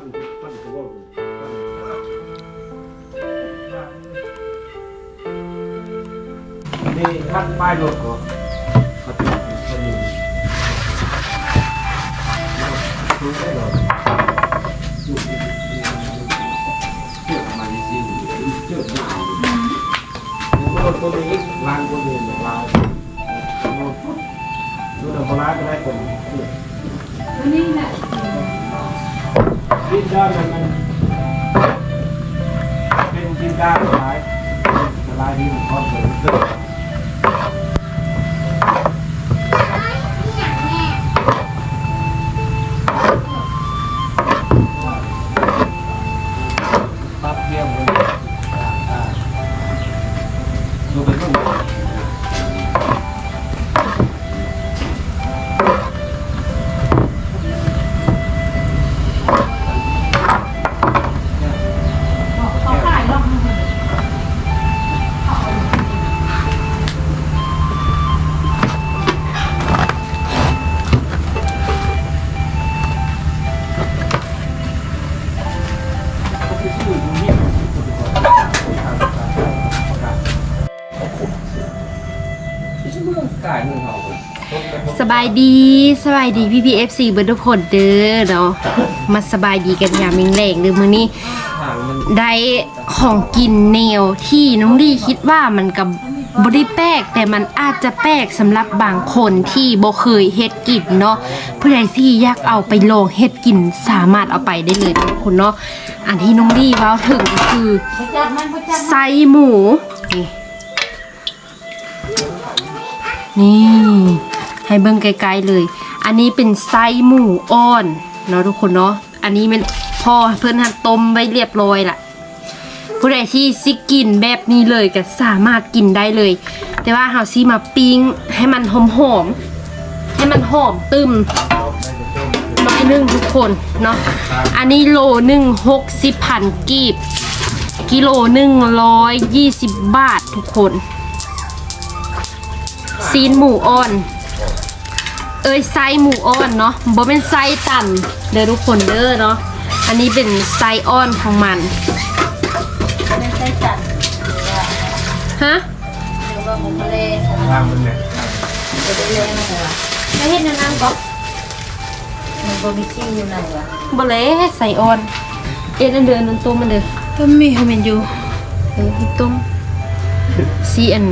ปั้นปั้นกระบอกปั้นนี่ขั้นป้ายรถก็เขาติดคนหนึ่งรู้ได้หรออยู่ที่เชื่อมาจริงๆเชื่อหนาวโน้ตัวนี้ล้างตัวนี้ล้างโน้ตโน้ตเอาล้าก็ได้คนตัวนี้แหละ ดินด้านมันมันเป็นดินด้านลายสลายที่มันก็เกิดขึ้น บายดีสบายดีพี่พีเอฟซีเบิร์ทุกคนเด้อเนาะมาสบายดีกันยามมิงแรงเด้อมื้อนี้ได้ของกินแนวที่น้องลี่คิดว่ามันกับบริแปลกแต่มันอาจจะแปลกสำหรับบางคนที่บ่เคยเฮ็ดกินเนาะผู้ใดที่อยากเอาไปลองเฮ็ดกินสามารถเอาไปได้เลยทุกคนเนาะอันที่น้องลี่เว้าถึงก็คือไส้หมูนี่นี่ ให้เบิ่งไกลๆเลย อันนี้เป็นไส้หมูอ่อนเนาะทุกคนเนาะ อันนี้มันพอเพื่อนหันต้มไว้เรียบร้อยละผู้ใดที่ซิกินแบบนี้เลยก็สามารถกินได้เลย แต่ว่าเฮาซีมาปิ้งให้มันหอมๆให้มันหอมตึมน้อยหนึ่งทุกคนเนาะ อันนี้โลหนึ่งหกสิบพันกีบ กิโลหนึ่งร้อยยี่สิบบาททุกคน ซีนหมูอ่อน เอ้ยไส้หมูอ่อนเนาะบ่เป็นไส้ตันเด้อทุกคนเด้อเนาะอันนี้เป็นไส้อ่อนของมันไม่ใช่จัดฮะหรือว่าหมูทะเลทางมันเนี่ยจะได้เลี้ยงอะไรวะไม่เห็นนั่นก็มันบะบิคิงอยู่ไหนวะบ่เลยใส่อ่อน เอ็ดอันเดินนันต้มมันเด้อต้มมีเฮาเมนอยู่เออต้มซีอัน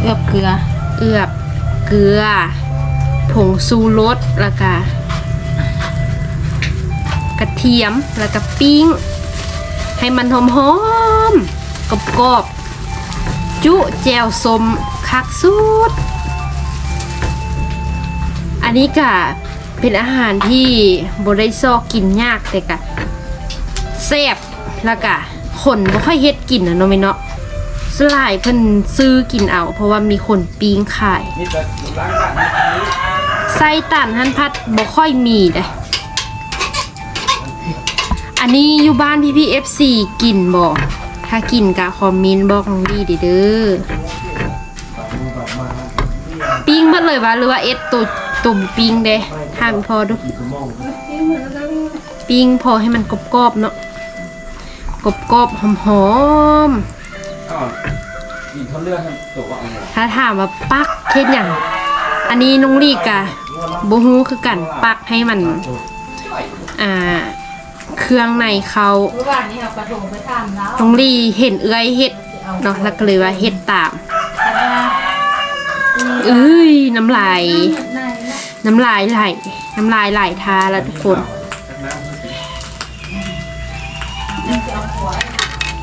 เอือบเกลือ เอือบ เกลือ ผงซูรสแล้วก็กระเทียมแล้วก็ปิ้ง ให้มันหอมๆกรอบๆจุแจวสมคักสุด อันนี้ก็เป็นอาหารที่บได้ซอกกินยากแต่ก็แซ่บแล้วก็คนบ่ค่อยเฮ็ดกินนะเนาะแม่เนาะสลายเพิ่นซื้อกินเอา เพราะว่ามีคนปิ้งขาย นี่จะล้านนี้ไส้ตันหันพัดบ่ค่อยมีเลยอันนี้อยู่บ้านพี่พี่ FC กินบ่ถ้ากินกะคอมเมนต์บอกน้องดีเด้อปิ้งเบิดเลยวะหรือว่าเอ็ดตัวตุ่มปิ้งเด้ทานพอดูปิ้งพอให้มันกรอบๆเนาะกรอบๆหอมก็ อีกเขาเลือกให้ตัวว่าเอาหมดๆถ้าถามว่าปักเฮ็ดหยังอันนี้น้องลีกะบ่ฮู้คือกันปักให้มัน อ่า เครื่องในเขาเมื่อวานนี้เอากระถงไปทำแล้วน้องลีเห็นเอื้อยเฮ็ดเนาะแล้วก็เลยว่าเฮ็ดตามเอ้ยน้ำลายไหนน้ำลายไหลน้ำลายไหลทาแล้วทุกคน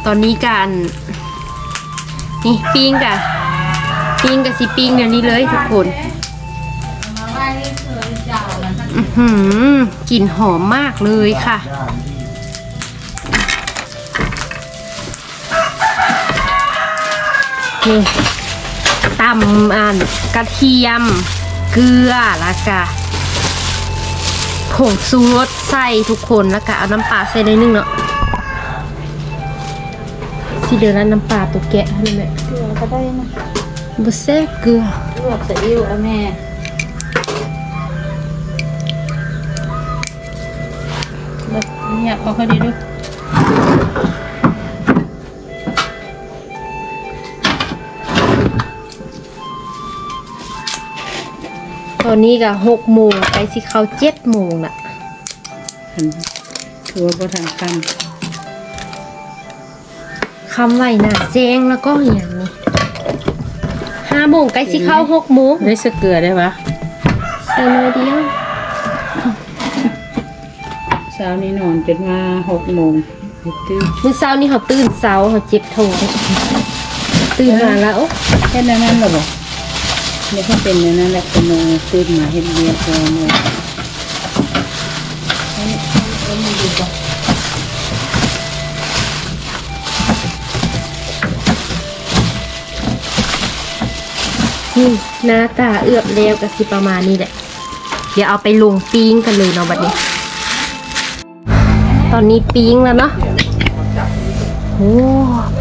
ตอนนี้การ นี่ปิ้งกะปิ้งกับสิปิ้งเดี๋ยวนี้เลยทุกคนอือหือกลิ่นหอมมากเลยค่ะ นี่ตำอ่านกระเทียม เกลือแล้วก็ผงซูรสใส่ทุกคนแล้วก็เอาน้ำปลาใส่ในนึงเนาะ สิเดือแล้วน้ำปลาตัวแกะให้แม่เกลือก็ได้นะบ่แซ่บเกลือลวกใส่อิ่วเอาแม่เนี่ยพอเขาดีดูตอนนี้ก็หกโมงไปสิเขาเจ็ดโมงละถือว่าบ่ทันกัน คำไว้น่ะแจ้งแล้วก็อย่างนี้ห้าโมงใกล้สิเข้าหกโมงได้สกเกลือได้ปะใส่เลยเดียวเช้านี้นอนจนมาหกโมงไปตื่นมื้อเช้านี่เขาตื่นเช้าเขาเจ็บท้องตื่นมาแล้วโอ๊ะแค่นั้นนั่นหรอบอกนี่ก็เป็นอย่างนั้นแหละเป็นโมงตื่นมาเห็นเบียร์พร้อมเลย นี่หน้าตาเอือบแล้วก็สิประมาณนี้แหละ เดี๋ยวเอาไปลงปิ้งกันเลยเนาะบัดนี้ ตอนนี้ปิ้งแล้วเนาะโอ้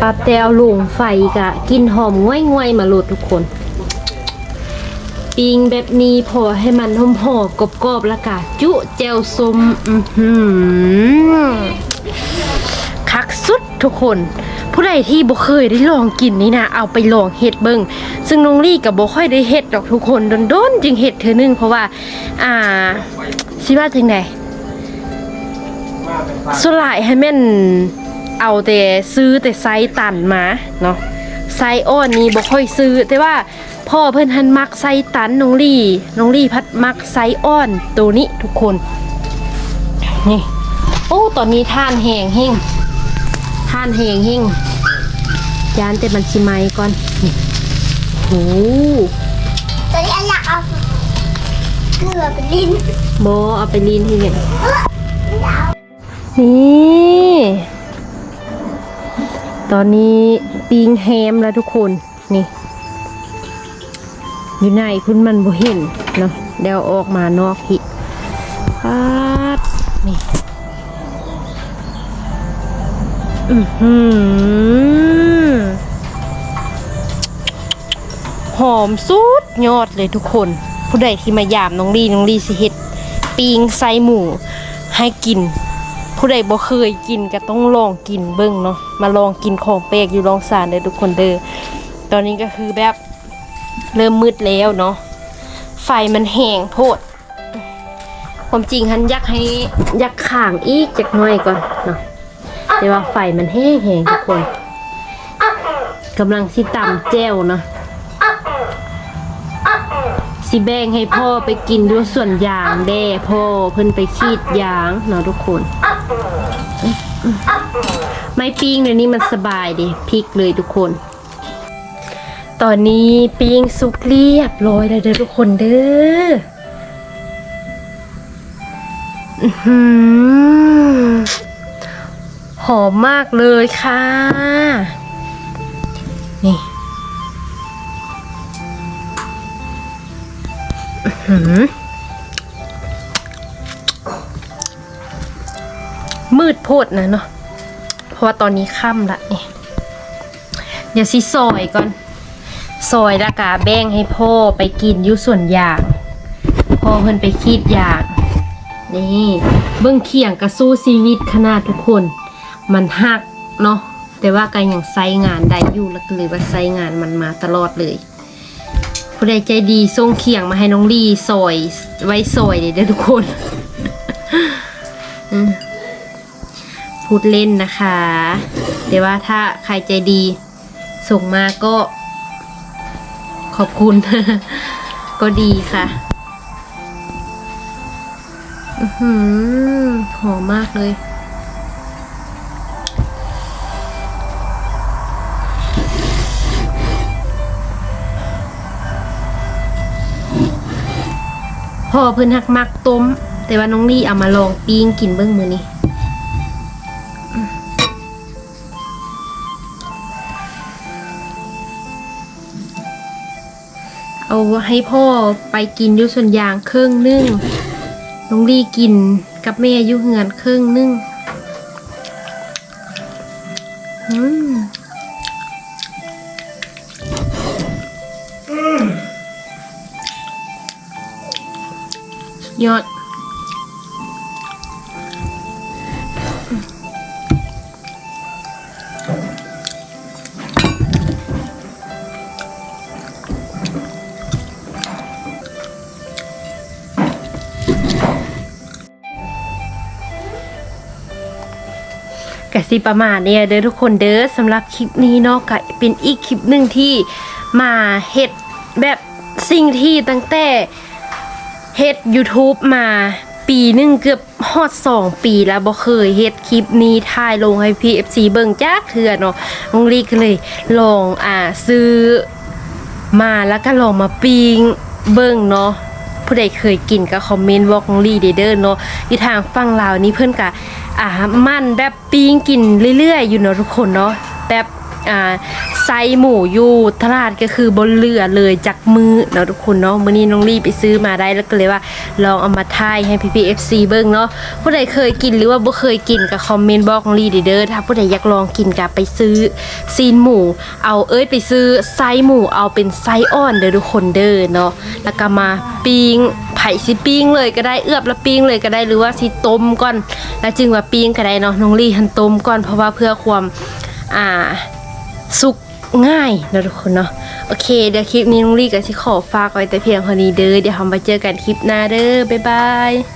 ปลาแตวลงไฟกะกินหอมง่วยๆมาโหลดทุกคน ปิ้งแบบนี้พอให้มันหอมหอมๆกรอบๆแล้วกะจุแจวส้มอื้อหือคักสุดทุกคน ผู้ใดที่บ่เคยได้ลองกินนี่นะเอาไปลองเฮ็ดเบิ่งซึ่งน้องลี่กับบ่ค่อยได้เฮ็ดดอกทุกคนโดนๆจึงเฮ็ดเธอนึงเพราะว่า อ่าสิว่าจังไดส่วนหลายให้แม่นเอาแต่ซื้อแต่ไซส์ตันมาเนาะไซส์อ้อนนี่บ่ค่อยซื้อ แต่ว่าพ่อเพิ่นหันมักไซตันน้องลี่น้องลี่พัดมักไซอ้อนตัวนี้ทุกคน นี่ โอ้ ตอนนี้ท่านแหงเฮง ท่านแหงเฮงยานแต่มันชิไหมก่อนนี่โอ้ตอนนี้อยากเอาเกลือไปลิ้นโบเอาไปลีนที่เนี่ยนี่ตอนนี้ปิงแฮมแล้วทุกคนนี่ อยู่ในคุณมันบ่เห็นเนาะเดี๋ยวออกมานอกหิปัดนี่ อือหือหอมสุดยอดเลยทุกคน ผู้ใดที่มายามน้องลีน้องลีสิเฮ็ดปิงไซหมูให้กิน ผู้ใดบ่เคยกินก็ต้องลองกินเบิ่งเนาะมาลองกินของแปลกอยู่ลองสารเด้อทุกคนเด้อตอนนี้ก็คือแบบเริ่มมืดแล้วเนาะไฟมันแห้งโพด ความจริงฮันยากให้ยากข่างอีกจักหน่อยก่อนเนาะ แต่ว่าไฟมันแห้งแหงทุกคนกำลังสิตำแจ้วเนาะสิแบ่งให้พ่อไปกินด้วยส่วนยางแด่พ่อเพิ่นไปขีดยางเนาะทุกคน ไม่ปิ้งเดี๋ยวนี้มันสบายดิพลิกเลยทุกคน ตอนนี้ปิ้งสุกเรียบร้อยแล้วเด้อทุกคนเด้ออื้อ หอมมากเลยค่ะ นี่หืมมืดโพดนะเนาะ เพราะว่าตอนนี้ค่ำละนี่เดี๋ยวสิซอยก่อนซอยล้วกาแบ่งให้พ่อไปกินอยู่ส่วนอย่างพ่อเพิ่นไปคีดอย่างนี่เบิ่งเขียงกระสู้ชีวิตขนาดทุกคน มันหักเนาะแต่ว่าก็ยังไซงานได้อยู่แล้วก็เลยว่าไซงานมันมาตลอดเลยผู้ใดใจดีส่งเขียงมาให้น้องลีซอย ไว้ซอยเลยเด้อทุกคนพูดเล่นนะคะ แต่ว่าถ้าใครใจดีส่งมาก็ ขอบคุณ ก็ดีค่ะอื้อหือหอมมากเลย พ่อเพิ่นหักมักต้ม แต่ว่าน้องลี่เอามาลองปิ้งกินเบิ้งมือนี้เอาให้พ่อไปกินอยุส่วนยางครื่งนึ่งน้องลี่กินกับแม่อยุเหือนครื่งนึ่งอืม ยอดกสิประมาณเนี่ยเด้อทุกคนเด้อสำหรับคลิปนี้เนาะก็เป็นอีกคลิปหนึ่งที่มาเห็ดแบบสิ่งที่ตั้งแต่ เฮ็ด YouTube มาปีนึงเกือบฮอดสองปีแล้วบ่เคยเฮ็ดคลิปนี้ถ่ายลงให้ PFC เบิ่งจักเทื่อเนาะน้องลีก็เลยลองอ่าซื้อมาแล้วก็ลองมาปิงเบิ่งเนาะผู้ใดเคยกินก็คอมเมนต์บอกน้องลีเด้อเด้อเนาะอยู่ทางฝั่งลาวนี่เพิ่นก็อ่ามันแบบปิงกินเรื่อยๆอยู่เนาะทุกคนเนาะแบบ ไซหมูอยู่ตลาดก็คือบนเรือเลยจากมือเนาะทุกคนเนาะมื้อนี้น้องลีไปซื้อมาได้แล้วก็เลยว่าลองเอามาทายให้พี่พี FC เบิ่งเนาะผู้ใดเคยกินหรือว่าบ่เคยกินก็คอมเมนต์บอกน้องลีเด้อถ้าผู้ใดอยากลองกินก็ไปซื้อซีนหมู เอาเอ้ยไปซื้อไซหมูเอาเป็นไซอ่อนเด้อทุกคนเด้อเนาะแล้วก็มาปิ้งไผ่สิปิ้งเลยก็ได้เอือบแล้วปิ้งเลยก็ได้หรือว่าสิต้มก่อน แล้วจึงว่าปิ้งก็ได้เนาะน้องลีหันต้มก่อนเพราะว่าเพื่อความอ่า สุกง่ายนะทุกคนเนาะโอเคเดี๋ยวคลิปนี้ลุงลี่ก็สิขอฝากไว้แต่เพียงเท่านี้เด้อเดี๋ยวเรามาเจอกันคลิปหน้าเด้อบ๊ายบาย